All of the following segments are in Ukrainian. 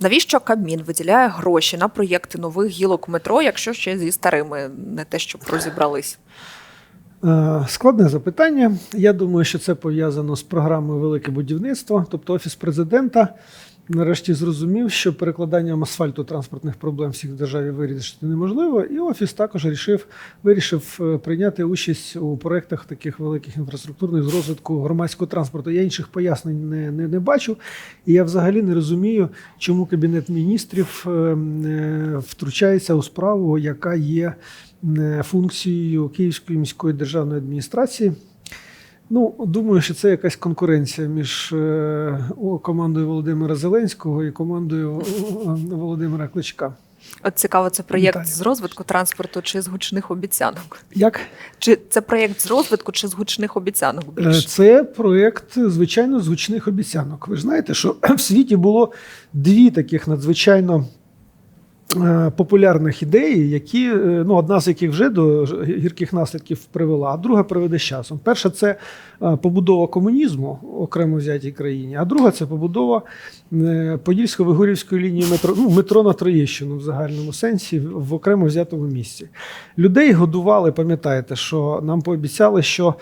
Навіщо Кабмін виділяє гроші на проєкти нових гілок метро, якщо ще зі старими не те, щоб розібрались? Е, Складне запитання. Я думаю, що це пов'язано з програмою Велике будівництво. Тобто Офіс президента нарешті зрозумів, що перекладанням асфальту транспортних проблем всіх в державі вирішити неможливо. І офіс також рішив, вирішив е, прийняти участь у проєктах таких великих інфраструктурних з розвитку громадського транспорту. Я інших пояснень не, не, не бачу. І я взагалі не розумію, чому Кабінет міністрів е, е, втручається у справу, яка є функцією Київської міської державної адміністрації. Ну, думаю, що це якась конкуренція між е, командою Володимира Зеленського і командою о, Володимира Кличка. От цікаво, це проєкт Вітаю. з розвитку транспорту чи з гучних обіцянок? Як Чи це проєкт з розвитку чи з гучних обіцянок Е, більше? це проєкт, звичайно, з гучних обіцянок. Ви ж знаєте, що в світі було дві таких надзвичайно. Е, Популярних ідей, які е, ну одна з яких вже до гірких наслідків привела, а друга приведе з часом. Перша це е, побудова комунізму окремо взятій країні, а друга це побудова Подільсько-Вигурівської лінії метро, ну, метро на Троєщину в загальному сенсі в окремо взятому місці. Людей годували, пам'ятаєте, що нам пообіцяли, що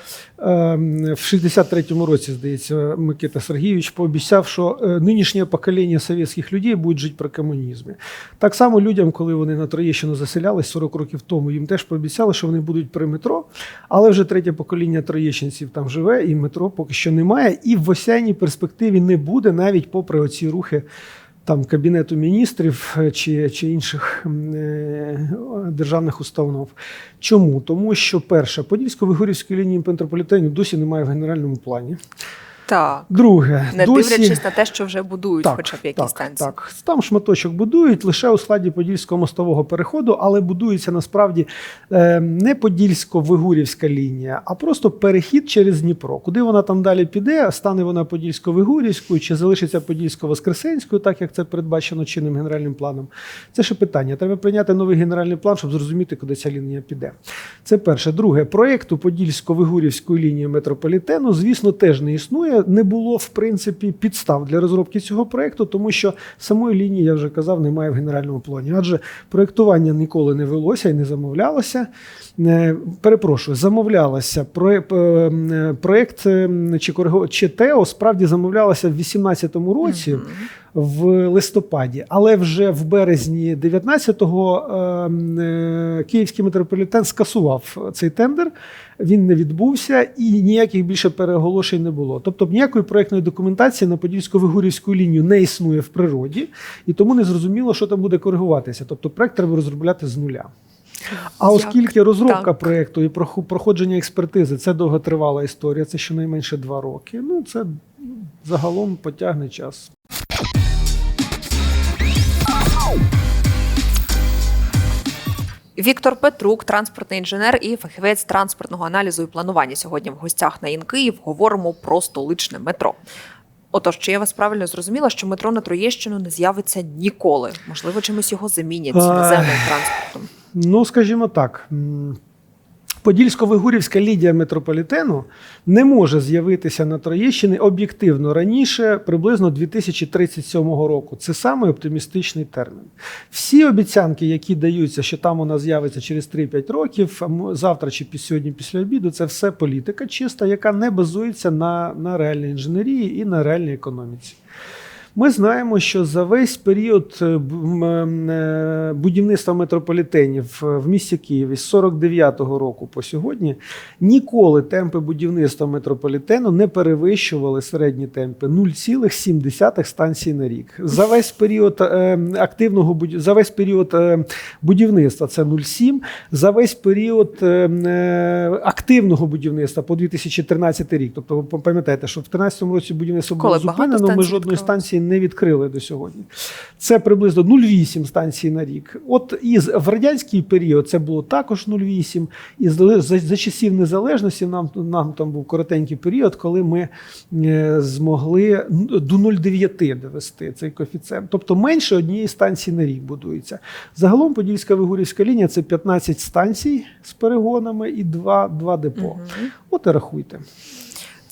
в 63-му році, здається, Микита Сергійович пообіцяв, що е, нинішнє покоління совєтських людей буде жити при комунізмі. Так само людям, коли вони на Троєщину заселялись 40 років тому, їм теж пообіцяли, що вони будуть при метро, але вже третє покоління троєщинців там живе, і метро поки що немає. І в осяйній перспективі не буде, навіть попри оці рухи там Кабінету міністрів е, чи, чи інших е, державних установ. Чому? Тому що перше, Подільсько-Вигорівської лінії метрополітенів досі немає в генеральному плані. Так. Друге, Не досі... дивлячись на те, що вже будують хоча б якісь так, станції. Так, там шматочок будують лише у складі Подільського мостового переходу, але будується насправді е, не Подільсько-Вигурівська лінія, а просто перехід через Дніпро. Куди вона там далі піде, стане вона Подільсько-Вигурівською чи залишиться Подільсько-Воскресенською, так як це передбачено чинним генеральним планом. Це ще питання. Треба прийняти новий генеральний план, щоб зрозуміти, куди ця лінія піде. Це перше. Друге, проєкту Подільсько-Вигурівської лінії метрополітену, звісно, теж не існує. Не було, в принципі, підстав для розробки цього проекту, тому що самої лінії, я вже казав, немає в генеральному плані. Адже проектування ніколи не велося і не замовлялося. Е, Перепрошую, замовлялося е, проєкт е, чи ТЕО справді замовлялося в 2018 році Мгм. В листопаді, але вже в березні 19-го ем, е, Київський метрополітен скасував цей тендер. Він не відбувся і ніяких більше переголошень не було. Тобто ніякої проєктної документації на Подільсько-Вигурівську лінію не існує в природі, і тому не зрозуміло, що там буде коригуватися. Тобто проєкт треба розробляти з нуля. А Як оскільки розробка так? проєкту і проходження експертизи це довготривала історія, це щонайменше два роки. Ну це загалом потягне час. Віктор Петрук, транспортний інженер і фахівець транспортного аналізу і планування. Сьогодні в гостях на Інкиїв говоримо про столичне метро. Отож, чи я вас правильно зрозуміла, що метро на Троєщину не з'явиться ніколи? Можливо, чимось його замінять наземним транспортом. Ну, скажімо так. Подільсько-Вигурівська лідія метрополітену не може з'явитися на Троєщині об'єктивно раніше, приблизно 2037 року. Це саме оптимістичний термін. Всі обіцянки, які даються, що там вона з'явиться через 3-5 років, завтра чи сьогодні після обіду, це все політика чиста, яка не базується на, на реальній інженерії і на реальній економіці. Ми знаємо, що за весь період е, м, е, будівництва метрополітенів е, в місті Києві з 49-го року по сьогодні ніколи темпи будівництва метрополітену не перевищували середні темпи 0,7 станцій на рік. За весь період е, активного за весь період е, будівництва це 0,7, за весь період е, е, активного будівництва по 2013 рік. Тобто, ви пам'ятаєте, що в 2013 році будівництво було зупинено. Ми жодної станції не відкрили до сьогодні. Це приблизно 0,8 станцій на рік. От і в радянський період це було також 0,8. І за, за, часів незалежності нам, нам там був коротенький період, коли ми е, змогли до 0,9 довести цей коефіцієнт. Тобто менше однієї станції на рік будується. Загалом Подільська Вигурівська лінія це 15 станцій з перегонами і 2, 2 депо. Мгм. От і рахуйте.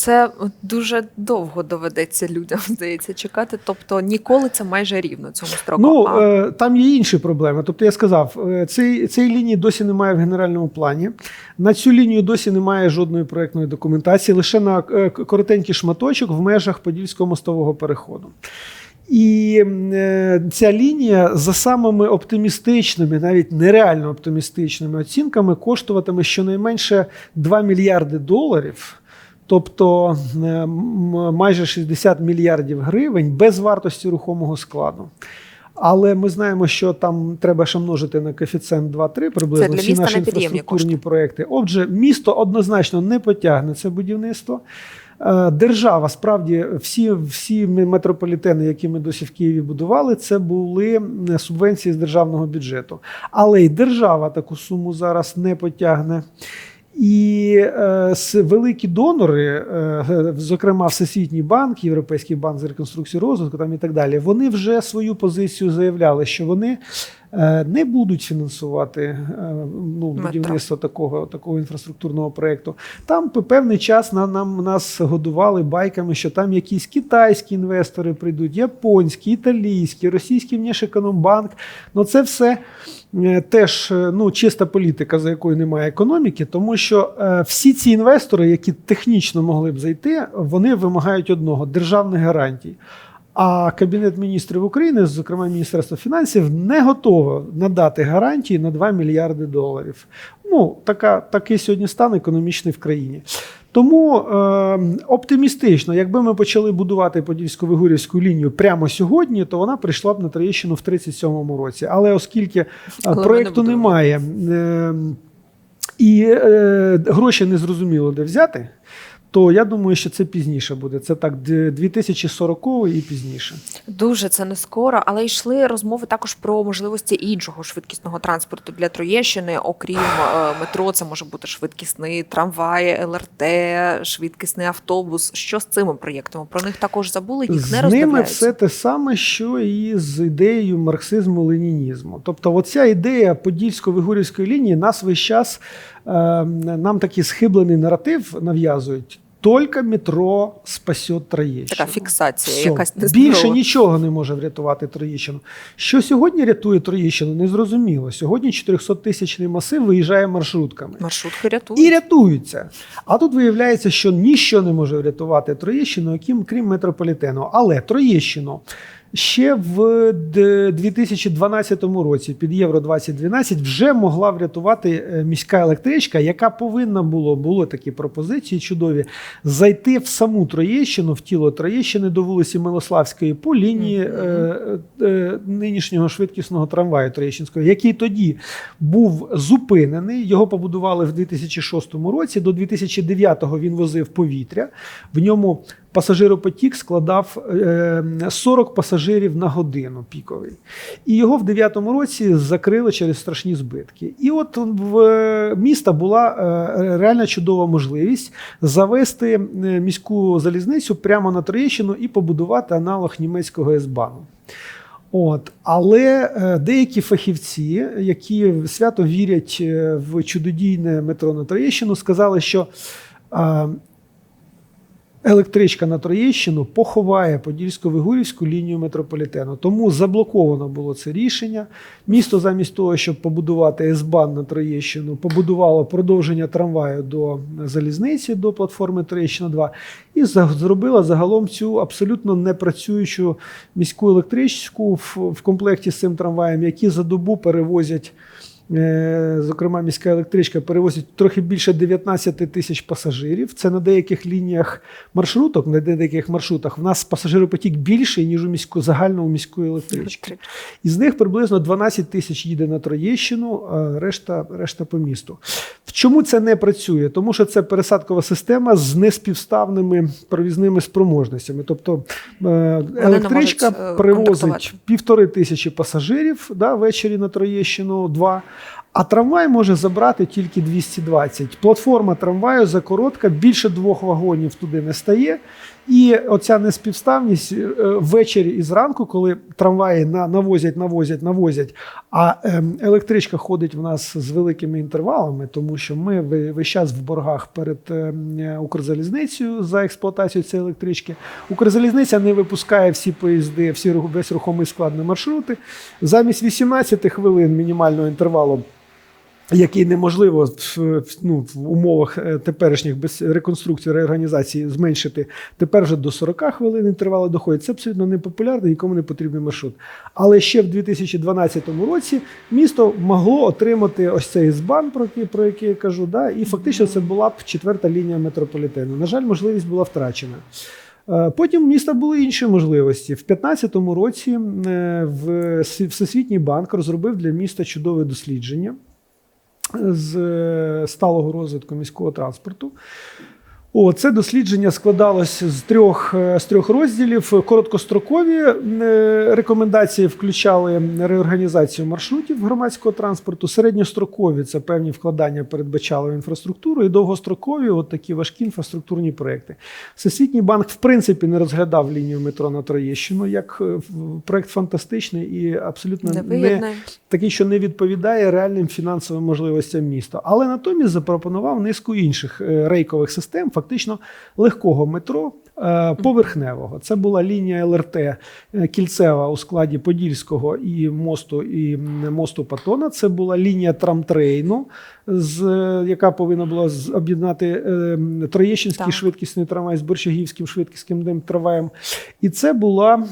Це дуже довго доведеться людям, здається, чекати. Тобто ніколи це майже рівно цьому строку. Ну, а, е, там є інші проблеми. Тобто, я сказав, е, цей, цієї лінії досі немає в генеральному плані. На цю лінію досі немає жодної проєктної документації, лише на е, коротенький шматочок в межах Подільського мостового переходу. І ця лінія за самими оптимістичними, навіть нереально оптимістичними оцінками, коштуватиме щонайменше 2 мільярди доларів. Тобто е, майже 60 мільярдів гривень без вартості рухомого складу. Але ми знаємо, що там треба ще множити на коефіцієнт 2-3 приблизно всі наші інфраструктурні проекти. Отже, місто однозначно не потягне це будівництво. Е, Держава справді всі, всі метрополітени, які ми досі в Києві будували, це були субвенції з державного бюджету. Але й держава таку суму зараз не потягне. І е, великі донори, е, зокрема Всесвітній банк, Європейський банк з реконструкції розвитку там і так далі, вони вже свою позицію заявляли, що вони е, не будуть фінансувати е, ну, будівництво такого, такого інфраструктурного проєкту. Там певний час на, нам, нас годували байками, що там якісь китайські інвестори прийдуть, японські, італійські, російський внешекономбанк. Ну це все е, теж е, ну, чиста політика, за якою немає економіки, тому що е, всі ці інвестори, які технічно могли б зайти, вони вимагають одного державних гарантій. А Кабінет міністрів України, зокрема Міністерство фінансів, не готово надати гарантії на 2 мільярди доларів. Ну, така, такий сьогодні стан економічний в країні. Тому е, оптимістично, якби ми почали будувати Подільсько-Вигурівську лінію прямо сьогодні, то вона прийшла б на Троєщину в 37-му році. Але оскільки е, Але ми проєкту не немає е, і е, гроші не зрозуміло де взяти, то я думаю, що це пізніше буде. Це так 2040 і пізніше. Дуже це не скоро, але йшли розмови також про можливості іншого швидкісного транспорту для Троєщини. Окрім е, метро, це може бути швидкісний трамвай, ЛРТ, швидкісний автобус. Що з цими проєктами? Про них також забули, їх З не ними все те саме, що і з ідеєю марксизму-ленінізму. Тобто, оця ідея Подільсько-Вигурівської лінії нас весь час е, нам такий схиблений наратив нав'язують. Тільки метро спасет Троєщину. Така фіксація, Все. якась нездорова. Більше нічого не може врятувати Троєщину. Що сьогодні рятує Троєщину, незрозуміло. Сьогодні 400-тисячний масив виїжджає маршрутками. Маршрутки рятують. І рятуються. А тут виявляється, що ніщо не може врятувати Троєщину, крім метрополітену. Але Троєщину ще в 2012 році під Євро 2012 вже могла врятувати е, міська електричка, яка повинна було, були такі пропозиції чудові, зайти в саму Троєщину, в тіло Троєщини до вулиці Милославської по лінії Мгм. е, е, нинішнього швидкісного трамваю Троєщинського, який тоді був зупинений. Його побудували в 2006 році. До 2009 він возив повітря. В ньому пасажиропотік складав е, 40 пасажирів на годину піковий. І його в 2009 році закрили через страшні збитки. І от в е, міста була е, реально чудова можливість завести е, міську залізницю прямо на Троєщину і побудувати аналог німецького С-бану. От, але е, деякі фахівці, які свято вірять е, в чудодійне метро на Троєщину, сказали, що е, електричка на Троєщину поховає Подільсько-Вигурівську лінію метрополітену. Тому заблоковано було це рішення. Місто замість того, щоб побудувати С-бан на Троєщину, побудувало продовження трамваю до залізниці, до платформи Троєщина 2 і зробила загалом цю абсолютно непрацюючу міську електричку в комплекті з цим трамваєм, які за добу перевозять. Е, Зокрема, міська електричка перевозить трохи більше 19 тисяч пасажирів. Це на деяких лініях маршруток, на деяких маршрутах. В нас пасажиропотік більший, ніж у міську загальному міської електрички. Із них приблизно 12 тисяч їде на Троєщину, а решта, решта по місту. В чому це не працює? Тому що це пересадкова система з неспівставними провізними спроможностями. Тобто е, електричка е, привозить півтори тисячі пасажирів да, ввечері на Троєщину, два. А трамвай може забрати тільки 220. Платформа трамваю закоротка, більше двох вагонів туди не стає. І оця неспівставність е, ввечері і зранку, коли трамваї навозять, навозять, навозять, а ем, електричка ходить в нас з великими інтервалами, тому що ми весь час в боргах перед ем, Укрзалізницею за експлуатацію цієї електрички. Укрзалізниця не випускає всі поїзди, всі весь рухомий склад на маршрути. Замість 18 хвилин мінімального інтервалу який неможливо в, ну, в умовах е, теперішніх без реконструкції реорганізації зменшити тепер вже до 40 хвилин інтервали доходять. Це абсолютно непопулярний, нікому не потрібний маршрут. Але ще в 2012 році місто могло отримати ось цей збан, про який, про який я кажу, да, і фактично це була б четверта лінія метрополітену. На жаль, можливість була втрачена. Е, Потім в міста були інші можливості. В 2015 році е, в Всесвітній банк розробив для міста чудове дослідження з е, сталого розвитку міського транспорту. О, це дослідження складалось з трьох, е, з трьох розділів. Короткострокові е, рекомендації включали реорганізацію маршрутів громадського транспорту. Середньострокові це певні вкладання передбачали в інфраструктуру, і довгострокові от такі важкі інфраструктурні проекти. Всесвітній банк, в принципі, не розглядав лінію метро на Троєщину як е, проект фантастичний і абсолютно не, Невигідне. такий, що не відповідає реальним фінансовим можливостям міста. Але натомість запропонував низку інших рейкових систем, фактично легкого метро. е, Поверхневого це була лінія ЛРТ е, кільцева у складі Подільського і мосту і мосту Патона. Це була лінія трамтрейну, з е, яка повинна була об'єднати Троєщинський Так. швидкісний трамвай з Борщагівським швидкісним трамваєм. І це була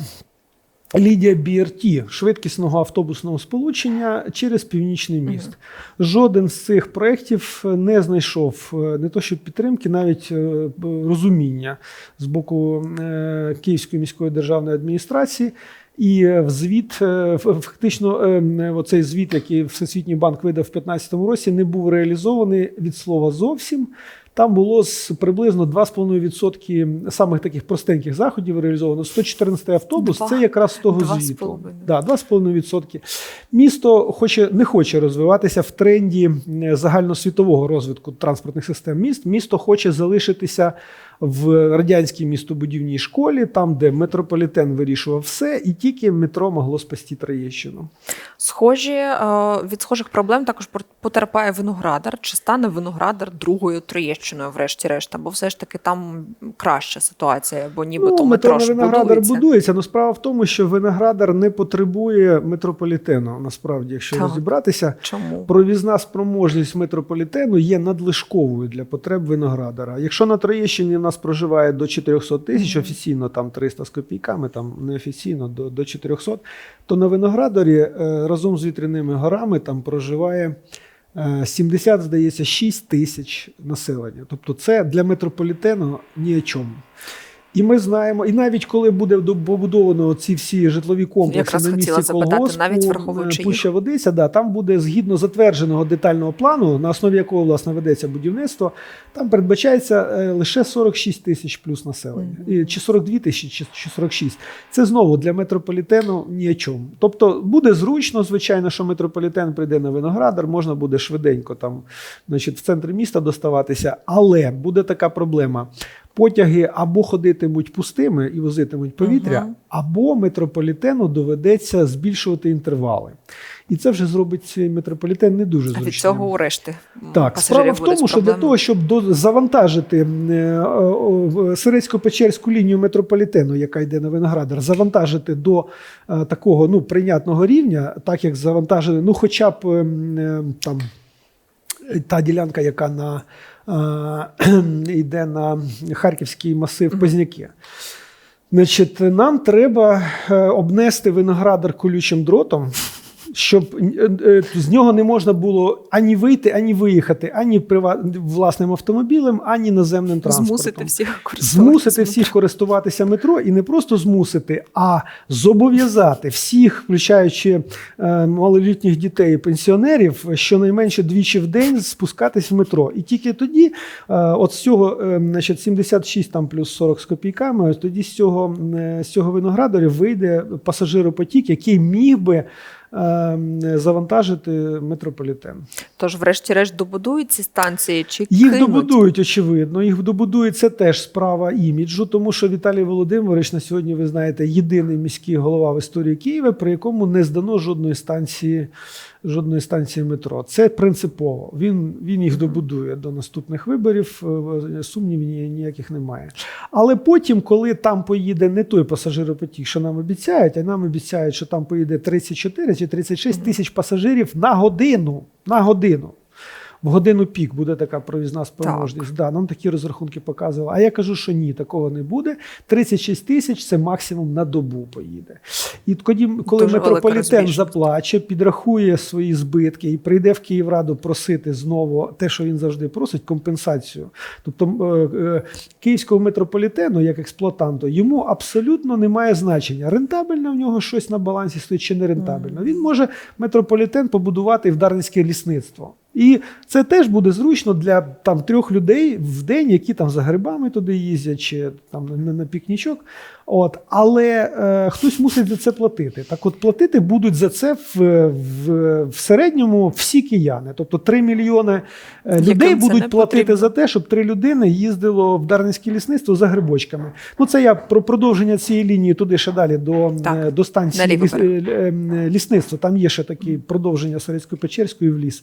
Лідія BRT швидкісного автобусного сполучення через північний міст. Жоден з цих проєктів не знайшов е, не то що підтримки, навіть е, розуміння з боку е, Київської міської державної адміністрації. І в звіт, фактично, оцей звіт, який Всесвітній банк видав в 2015 році, не був реалізований від слова зовсім. Там було з приблизно 2,5% самих таких простеньких заходів реалізовано. 114 автобус Два. це якраз з того звіту. Да, 2,5%. Місто хоче, не хоче розвиватися в тренді е, загальносвітового розвитку транспортних систем міст. Місто хоче залишитися в радянській містобудівній школі, там, де метрополітен вирішував все, і тільки метро могло спасти Троєщину. Схожі е, від схожих проблем також потерпає виноградар. Чи стане виноградар другою Троєщиною, врешті-решт? Або все ж таки там краща ситуація, бо нібито ну, метро метро Виноградар будується. будується. але справа в тому, що Виноградар не потребує метрополітену. Насправді, якщо Так. розібратися, Чому? Провізна спроможність метрополітену є надлишковою для потреб виноградара. Якщо на Троєщині в нас проживає до 400 тисяч, офіційно там 300 з копійками, там неофіційно до, до 400, то на виноградарі е, разом з вітряними горами там проживає. е, 70, здається, 6 тисяч населення. Тобто це для метрополітену ні о чому. І ми знаємо, і навіть коли буде до- побудовано ці всі житлові комплекси Якраз на місці запитати, колгоспу, навіть е, враховуючи Пуща Водиця, да, там буде згідно затвердженого детального плану, на основі якого власне ведеться будівництво, там передбачається е, лише 46 тисяч плюс населення, Мгм. І- чи 42 тисячі, чи, чи 46. Це знову для метрополітену ні о чому. Тобто буде зручно, звичайно, що метрополітен прийде на виноградар, можна буде швиденько там, значить, в центр міста доставатися, але буде така проблема. Потяги або ходитимуть пустими і возитимуть повітря, Мгм. або метрополітену доведеться збільшувати інтервали. І це вже зробить цей метрополітен не дуже А зручним. від цього у решти Так, справа в тому, що для того, щоб до, завантажити е, е, е, Сирецько-Печерську лінію метрополітену, яка йде на Виноградар, завантажити до е, такого ну, прийнятного рівня, так як завантажили, ну, хоча б е, е, там та ділянка, яка на, е, йде на Харківський масив Позняки. Значить, нам треба е, обнести виноградар колючим дротом, щоб е, е, з нього не можна було ані вийти, ані виїхати, ані власним автомобілем, ані наземним транспортом. змусити всіх користуватися. Змусити всіх користуватися метро і не просто змусити, а зобов'язати всіх, включаючи е, малолітніх дітей і пенсіонерів, щонайменше двічі в день спускатись в метро. І тільки тоді, от з цього, значить, 76 там плюс 40 з копійками, тоді з цього, з цього виноградаря вийде пасажиропотік, який міг би. Ем, завантажити метрополітен. Тож, врешті-решт, добудують ці станції чи Їх кинуть? добудують, очевидно. Їх добудують це теж справа іміджу, тому що Віталій Володимирович на сьогодні, ви знаєте, єдиний міський голова в історії Києва, при якому не здано жодної станції, жодної станції метро. Це принципово. Він, він їх добудує до наступних виборів. е, Сумнівів ніяких немає. Але потім, коли там поїде не той пасажиропотік, що нам обіцяють, а нам обіцяють, що там поїде 34 чи 36 тисяч пасажирів на годину. На годину. В годину пік буде така провізна спроможність. Да, нам такі розрахунки показували. А я кажу, що ні, такого не буде. 36 тисяч це максимум на добу поїде. І тоді, коли Дуже метрополітен заплаче, підрахує свої збитки і прийде в Київраду просити знову те, що він завжди просить, компенсацію. Тобто е, е, київського метрополітену, як експлуатанту, йому абсолютно немає значення. Рентабельно в нього щось на балансі стоїть чи не рентабельно. Він може метрополітен побудувати в Дарницьке лісництво. І це теж буде зручно для там трьох людей в день, які там за грибами туди їздять, чи там на, на пікнічок. От, але е, хтось мусить за це платити. Так, от платити будуть за це в, в, в середньому всі кияни. Тобто 3 мільйони е, Яким людей будуть платити потрібно. за те, щоб три людини їздило в Дарницьке лісництво за грибочками. Ну це я про продовження цієї лінії туди ще далі до, Так, е, до станції ліс, е, лісництва. Там є ще такі продовження Совєтсько-Печерської в ліс.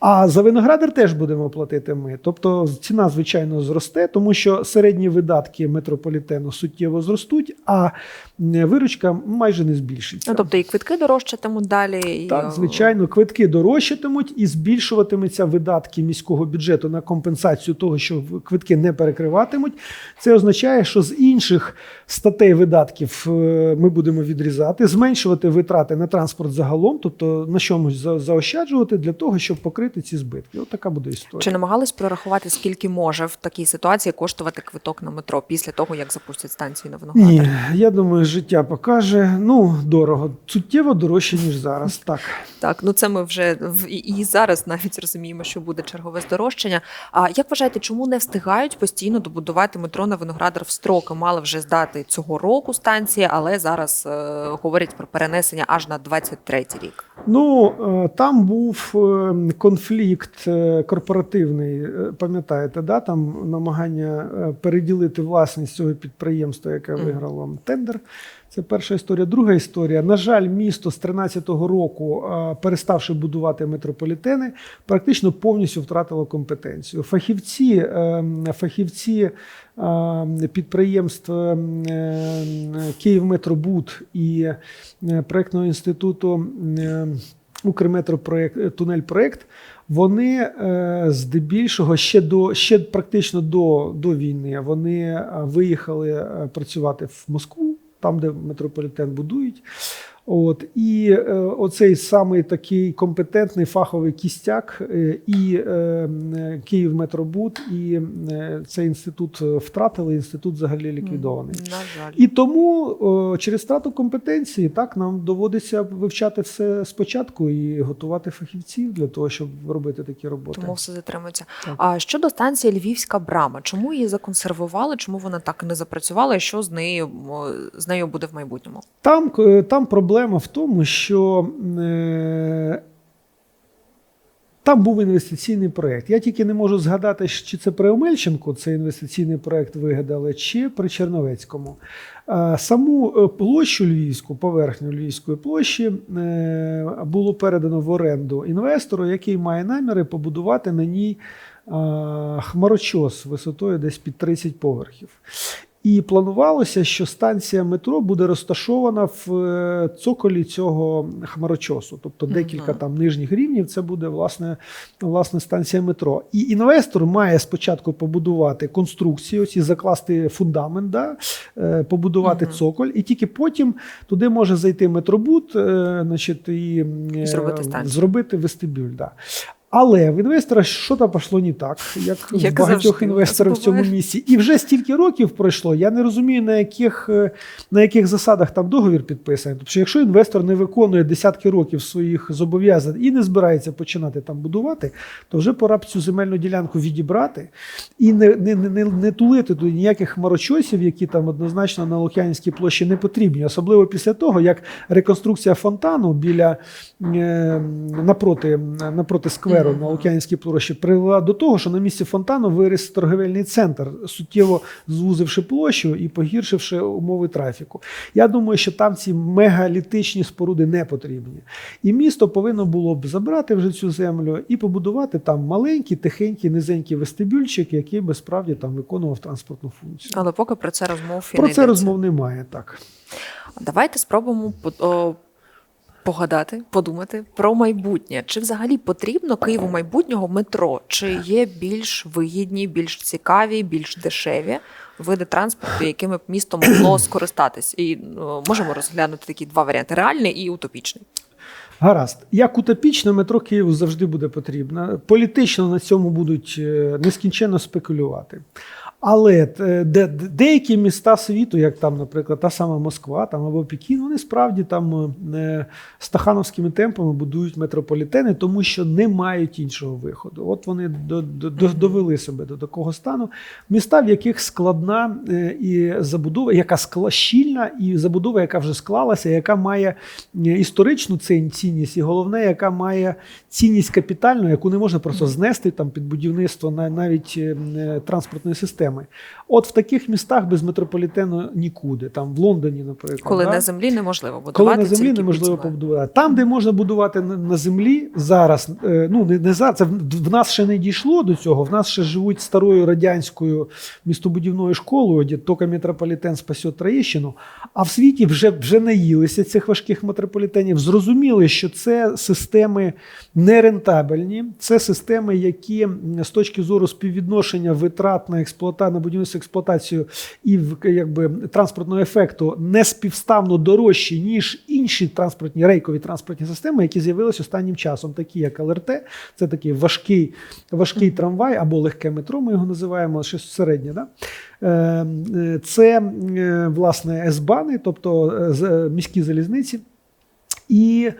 А за виноградар теж будемо платити ми. Тобто ціна, звичайно, зросте, тому що середні видатки метрополітену суттєво зростуть, а виручка майже не збільшиться. Ну, тобто і квитки дорожчатимуть далі. Так, е, звичайно, квитки дорожчатимуть і збільшуватимуться видатки міського бюджету на компенсацію того, що квитки не перекриватимуть. Це означає, що з інших статей видатків е, ми будемо відрізати, зменшувати витрати на транспорт загалом, тобто на чомусь за- заощаджувати для того, щоб покрити ці збитки. От така буде історія. Чи намагались прорахувати, скільки може в такій ситуації коштувати квиток на метро після того, як запустять станцію на Виноградар? Ні, я думаю, життя покаже. Ну, дорого, суттєво дорожче, ніж зараз. Так. Так, ну це ми вже в і, зараз навіть розуміємо, що буде чергове здорожчання. А як вважаєте, чому не встигають постійно добудувати метро на Виноградар в строки? Мали вже здати цього року станції, але зараз е, говорять про перенесення аж на 23-й рік. Ну, е, там був е, конфлікт е, корпоративний, е, пам'ятаєте, да? там намагання е, переділити власність цього підприємства, яке виграло тендер. Це перша історія. Друга історія. На жаль, місто з 13-го року, переставши будувати метрополітени, практично повністю втратило компетенцію. Фахівці, фахівці підприємств Київметробуд і проектного інституту Укрметропроект е, тунель-проект. Вони е, здебільшого ще до ще практично до, до війни вони е, виїхали е, працювати в Москву, там, де метрополітен будують. От і е, оцей самий такий компетентний фаховий кістяк, е, і е, м, Київметробуд, і е, цей інститут е, втратили. Інститут взагалі ліквідований. На жаль. І тому о, через втрату компетенції так нам доводиться вивчати все спочатку і готувати фахівців для того, щоб робити такі роботи. Тому все затримується. Так. А щодо станції Львівська брама, чому її законсервували? Чому вона так і не запрацювала? І що з нею з нею буде в майбутньому? Там, е, там проблема в тому, що е, там був інвестиційний проєкт. Я тільки не можу згадати, чи це при Омельченку цей інвестиційний проєкт вигадали, чи при Черновецькому. Саму е, площу львівську, поверхню львівської площі, е, було передано в оренду інвестору, який має наміри побудувати на ній хмарочос висотою десь під 30 поверхів. І планувалося, що станція метро буде розташована в е, цоколі цього хмарочосу, тобто декілька там нижніх рівнів. Це буде власне, власне станція метро. І інвестор має спочатку побудувати конструкцію, ці закласти фундамент, да, е, побудувати Мгм. цоколь, і тільки потім туди може зайти метробут, е, значить, і Зробити зробити вестибюль. Да. Але в інвестора що то пішло не так, як, Як в багатьох завжди, інвесторів в цьому місці. І вже стільки років пройшло. Я не розумію, на яких, е, на яких засадах там договір підписаний. Тобто, що якщо інвестор не виконує десятки років своїх зобов'язань і не збирається починати там будувати, то вже пора б цю земельну ділянку відібрати і не, не, не, не, не тулити туди ніяких хмарочосів, які там однозначно на Лук'янівській площі не потрібні, особливо після того, як реконструкція фонтану біля е, напроти, напроти скверу на Лук'янівській площі привела до того, що на місці фонтану виріс торговельний центр, суттєво звузивши площу і погіршивши умови трафіку. Я думаю, що там ці мегалітичні споруди не потрібні. І місто повинно було б забрати вже цю землю і побудувати там маленький, тихенький, низенький вестибюльчик, який би справді там виконував транспортну функцію. Але поки про це розмов і Про не це йдеться. розмов немає так. Давайте спробуємо погадати, подумати про майбутнє. Чи взагалі потрібно Києву майбутнього метро? Чи є більш вигідні, більш цікаві, більш дешеві види транспорту, якими б місто могло скористатись? І о, можемо розглянути такі два варіанти: реальний і утопічний. Гаразд, як утопічне метро Києву завжди буде потрібно. Політично на цьому будуть е, нескінченно спекулювати. Але е, де, де- деякі міста світу, як там, наприклад, та сама Москва там, або Пекін, вони справді там е, стахановськими темпами будують метрополітени, тому що не мають іншого виходу. От вони до, до, до, довели себе до такого стану. Міста, в яких складна е, і забудова, яка скла, щільна, і забудова, яка вже склалася, яка має е, історичну цінність, і головне, яка має цінність капітальну, яку не можна просто знести там під будівництво на- навіть е, е, транспортної системи. От в таких містах без метрополітену нікуди. Там в Лондоні, наприклад, Коли да? на землі неможливо будувати. коли на землі неможливо під побудувати. Там, де можна будувати на, на землі зараз, е, ну не, не зараз, це в, в нас ще не дійшло до цього. В нас ще живуть старою радянською містобудівною школою, де тільки метрополітен спасет Троєщину. А в світі вже, вже наїлися цих важких метрополітенів. Зрозуміли, що це системи нерентабельні, це системи, які з точки зору співвідношення витрат на експлуата, на будівництво експлуатацію і якби транспортного ефекту не співставно дорожчі, ніж інші транспортні рейкові транспортні системи, які з'явилися останнім часом, такі як ЛРТ, це такий важкий, важкий трамвай або легке метро, ми його називаємо щось середнє. Да? Е, е, Це е, власне С-бани, тобто міські залізниці. І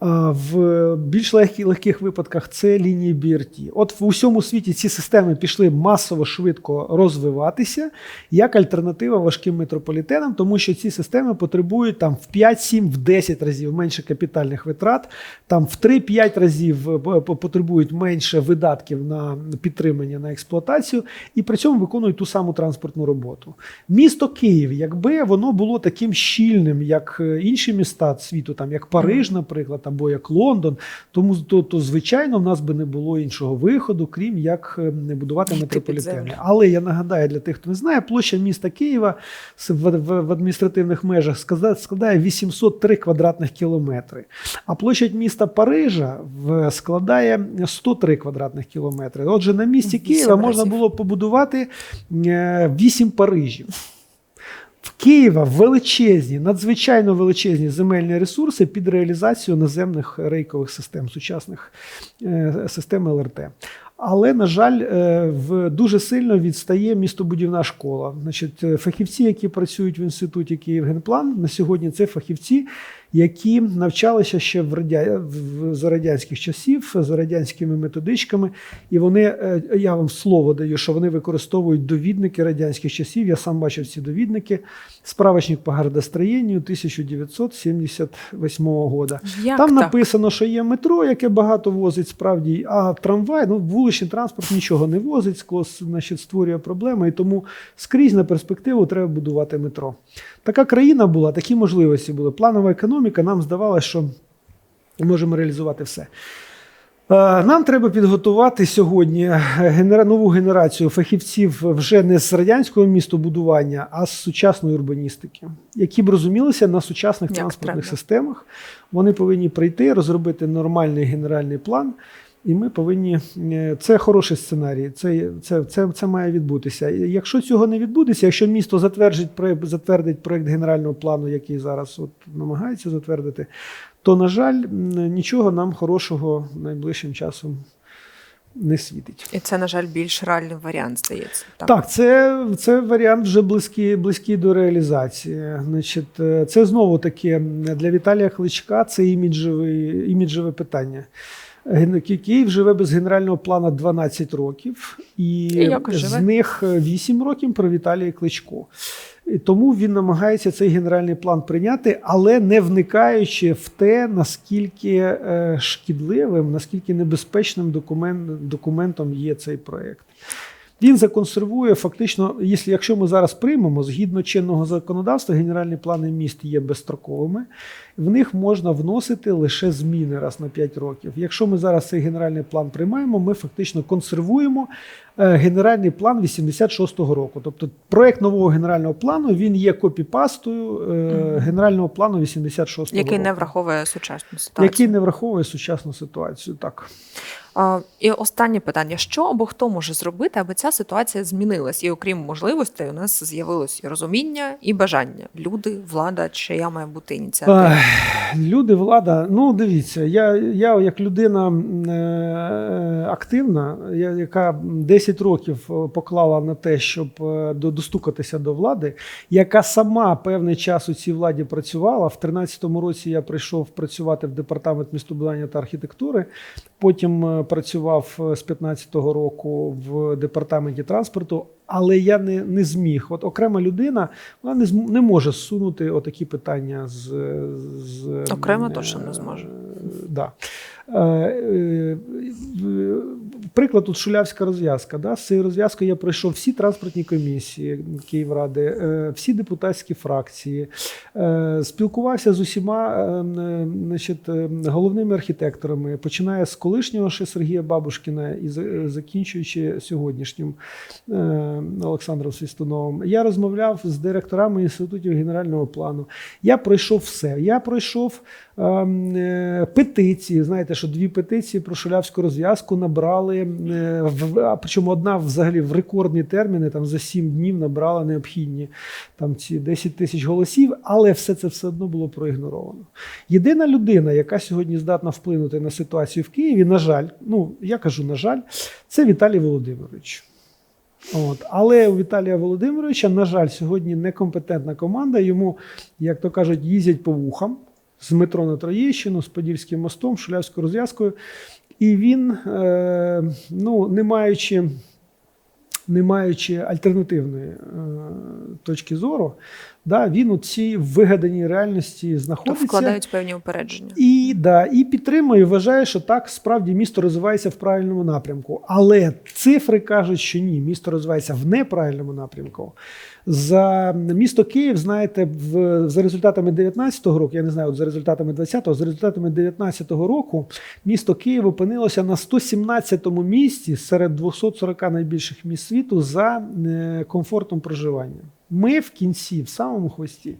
в більш легких, легких випадках це лінії BRT. От в усьому світі ці системи пішли масово швидко розвиватися як альтернатива важким метрополітенам, тому що ці системи потребують там в 5, 7, в 10 разів менше капітальних витрат, там в 3-5 разів е, потребують менше видатків на підтримання на експлуатацію, і при цьому виконують ту саму транспортну роботу. Місто Київ, якби воно було таким щільним, як е, інші міста світу, там як Париж, наприклад, або як Лондон, тому то, то звичайно в нас би не було іншого виходу, крім як е, не будувати метрополітени. Але я нагадаю для тих, хто не знає, площа міста Києва в, в, в адміністративних межах складає, складає 803 квадратних кілометри. А площадь міста Парижа в, складає 103 квадратних кілометри. Отже, на місці Києва можна було побудувати 8 Парижів. В Києва величезні, надзвичайно величезні земельні ресурси під реалізацію наземних рейкових систем, сучасних е, систем ЛРТ. Але, на жаль, е, в дуже сильно відстає містобудівна школа. Значить, е, фахівці, які працюють в інституті Київгенплан, на сьогодні це фахівці, які навчалися ще в радя... в- за радянських часів, за радянськими методичками. І вони, е, я вам слово даю, що вони використовують довідники радянських часів. Я сам бачив ці довідники. Справочник по гардостроєнню 1978 года. Як Там так? написано, що є метро, яке багато возить справді, а трамвай, ну вуличний транспорт нічого не возить, склос, значить, створює проблеми. І тому скрізь на перспективу треба будувати метро. Така країна була, такі можливості були. Планова економіка, нам здавалося, що можемо реалізувати все. Е, Нам треба підготувати сьогодні нову генерацію фахівців вже не з радянського містобудування, а з сучасної урбаністики, які б розумілися на сучасних Як транспортних треба. системах. Вони повинні прийти, розробити нормальний генеральний план. І ми повинні е, це хороший сценарій. Це, це, це, це має відбутися. І Якщо цього не відбудеться, якщо місто затвердить затвердить проект генерального плану, який зараз от намагається затвердити, то на жаль, нічого нам хорошого найближчим часом не світить. І це, на жаль, більш реальний варіант, здається. Так, це, це варіант вже близький, близький до реалізації. Значить, е, це знову таки для Віталія Кличка це іміджеве, іміджеве питання. Київ живе без генерального плану 12 років, і, І з них 8 років про Віталія Кличко. Тому він намагається цей генеральний план прийняти, але не вникаючи в те, наскільки е, шкідливим, наскільки небезпечним документ, документом є цей проект. Він законсервує фактично, якщо, якщо ми зараз приймемо, згідно чинного законодавства, генеральні плани міст є безстроковими, в них можна вносити лише зміни раз на 5 років. Якщо ми зараз цей генеральний план приймаємо, ми фактично консервуємо е, генеральний план 86-го року. Тобто проект нового генерального плану він є копіпастою е, генерального плану 86-го року. Який не враховує сучасну ситуацію. який не враховує сучасну ситуацію. Так. І останнє питання: що або хто може зробити, аби ця ситуація змінилась? І окрім можливостей, у нас з'явилось і розуміння, і бажання. Люди, влада, чия має бути ініціатива? Люди, влада. Ну, дивіться, я, я як людина е, активна, яка 10 років е, поклала на те, щоб е, достукатися до влади, яка сама певний час у цій владі працювала. В 13-му році я прийшов працювати в департамент містобудування та архітектури. Потім е, працював е, з 15-го року в департаменті транспорту. Але я не, не зміг. От окрема людина вона не зм, не може зсунути отакі питання з, з Окремо точно не зможе. Да. Е, е, Приклад тут шулявська розв'язка. Да? З цією розв'язкою я пройшов всі транспортні комісії Київради, е, всі депутатські фракції, спілкувався з усіма значить, головними архітекторами, починає з колишнього ще Сергія Бабушкіна і закінчуючи сьогоднішнім Олександром Свістуновим. Я розмовляв з директорами інститутів генерального плану. Я пройшов все. Я пройшов ем, петиції. Знаєте, що дві петиції про шулявську розв'язку набрали, е, в- причому одна взагалі в рекордні терміни, там за сім днів набрала необхідні там ці 10 тисяч голосів, але все це все одно було проігноровано. Єдина людина, яка сьогодні здатна вплинути на ситуацію в Києві, на жаль, ну я кажу, на жаль, це Віталій Володимирович. От. Але у Віталія Володимировича, на жаль, сьогодні некомпетентна команда. Йому, як то кажуть, їздять по вухам з метро на Троєщину, з Подільським мостом, Шулявською розв'язкою. І він, е, ну, не маючи, не маючи альтернативної е, точки зору, да, він у цій вигаданій реальності То знаходиться. вкладають певні упередження. І, да, і підтримує, вважає, що так справді місто розвивається в правильному напрямку. Але цифри кажуть, що ні, місто розвивається в неправильному напрямку. За місто Київ, знаєте, в, за результатами 19-го року, я не знаю, от за результатами 20-го, за результатами 19-го року, місто Київ опинилося на 117-му місці серед 240 найбільших міст світу за е, комфортом проживання. Ми в кінці, в самому хвості.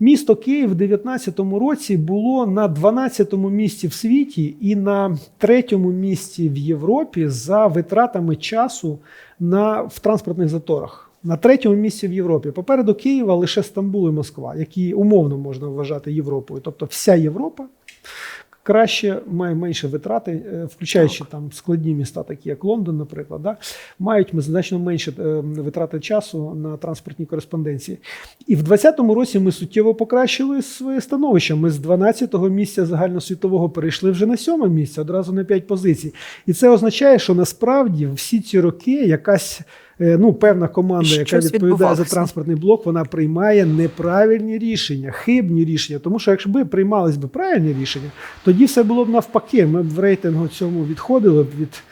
Місто Київ в 2019 році було на 12-му місці в світі і на третьому місці в Європі за витратами часу на, в транспортних заторах. На третьому місці в Європі. Попереду Києва лише Стамбул і Москва, які умовно можна вважати Європою. Тобто вся Європа краще має менше витрати, е, включаючи там складні міста, такі як Лондон, наприклад, да, мають значно менше е, витрати часу на транспортній кореспонденції. І в 2020 році ми суттєво покращили своє становище. Ми з 12-го місця загальносвітового перейшли вже на сьоме місце, одразу на 5 позицій. І це означає, що насправді всі ці роки якась. Е, Ну, певна команда, яка Щось відповідає за транспортний блок, вона приймає неправильні рішення, хибні рішення. Тому що якщо приймались би правильні рішення, тоді все було б навпаки. Ми б в рейтингу цьому відходили б від,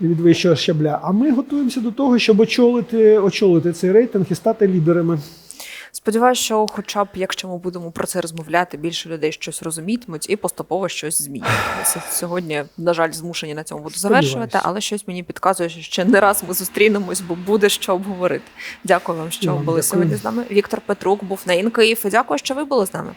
від вищого щабля. А ми готуємося до того, щоб очолити, очолити цей рейтинг і стати лідерами. Сподіваюся, що, хоча б якщо ми будемо про це розмовляти, більше людей щось розумітимуть і поступово щось змінюється. Сьогодні, на жаль, змушені на цьому буду завершувати, але щось мені підказує, що ще не раз ми зустрінемось, бо буде що обговорити. Дякую вам, що вам були дякую. сьогодні з нами. Віктор Петрук був на Інкиїв. І Дякую, що ви були з нами.